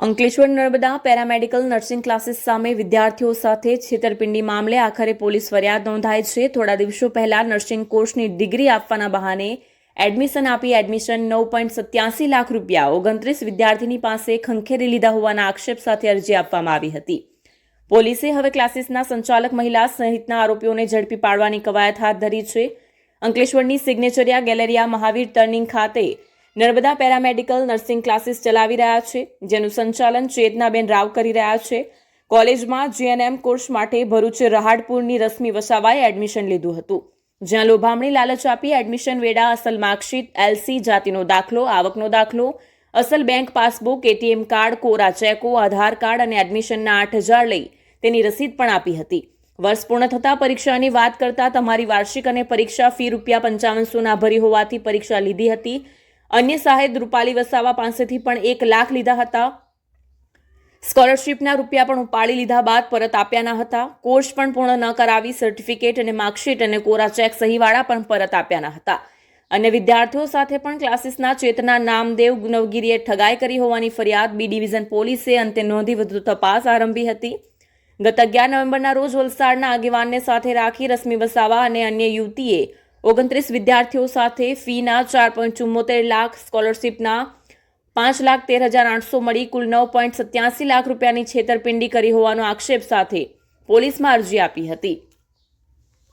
Ankleshwar, Narmada paramedical nursing classes સામે વિદ્યાર્થીઓ સાથે છેતરપિંડી મામલે આખરે પોલીસ ફરિયાદ નોંધાઈ છે. થોડા દિવસો પહેલા નર્સિંગ કોર્સની ડિગ્રી આપવાના બહાને એડમિશન આપી એડમિશન નવ પોઈન્ટ સત્યાસી લાખ રૂપિયા ઓગણત્રીસ વિદ્યાર્થીની પાસે ખંખેરી લીધા હોવાના આક્ષેપ સાથે અરજી આપવામાં આવી હતી. પોલીસે હવે ક્લાસીસના સંચાલક મહિલા સહિતના આરોપીઓને ઝડપી પાડવાની કવાયત હાથ ધરી છે. અંકલેશ્વરની સિગ્નેચરિયા ગેલેરિયા મહાવીર ટર્નિંગ ખાતે નર્મદા પેરામેડિકલ નર્સિંગ ક્લાસીસ ચલાવી રહ્યા છે, જેનું સંચાલન ચેતનાબેન રાવ કરી રહ્યા છે. કોલેજમાં જીએનએમ કોર્સ માટે ભરૂચ રહાડપુરની રશ્મિ વસાવાએ એડમિશન લીધું હતું. જ્યાં લોભામણી લાલચ આપી એડમિશન વેડા અસલ માર્કશીટ એલસી જાતિનો દાખલો, આવકનો દાખલો, અસલ બેંક પાસબુક એટીએમ કાર્ડ, કોરા ચેકો, આધાર કાર્ડ અને એડમિશનના આઠ હજાર લઈ તેની રસીદ પણ આપી હતી. વર્ષ પૂર્ણ થતાં પરીક્ષાની વાત કરતાં તમારી વાર્ષિક અને પરીક્ષા ફી રૂપિયા પંચાવનસો ના ભરી હોવાથી પરીક્ષા લીધી હતી. અન્ય સાહેબ રૂપાલી વસાવા પાસેથી પણ એક લાખ લીધા હતા. સ્કોલરશીપના રૂપિયા પણ ઉપાડી લીધા બાદ પરત આપ્યા ન હતા. કોર્સ પણ પૂર્ણ ન કરાવી સર્ટિફિકેટ અને માર્કશીટ અને કોરા ચેક સહીવાળા પણ પરત આપ્યા ન હતા. અને વિદ્યાર્થીઓ સાથે પણ ક્લાસીસના ચેતના નામદેવ નવગીરીએ ઠગાઈ કરી હોવાની ફરિયાદ બી ડિવિઝન પોલીસે અંતે નોંધી વધુ તપાસ આરંભી હતી. ગત અગિયાર નવેમ્બરના રોજ વલસાડના આગેવાનને સાથે રાખી રશ્મિ વસાવા અને અન્ય યુવતીએ ઓગણત્રીસ વિદ્યાર્થીઓ સાથે ફીના ચાર પોઈન્ટ ચુમ્મોતેર લાખ સ્કોલરશીપના પાંચ લાખ તેર હજાર આઠસો મળી કુલ નવ પોઈન્ટ સત્યાસી લાખ રૂપિયાની છેતરપિંડી કરી હોવાનો આક્ષેપ સાથે પોલીસમાં અરજી આપી હતી.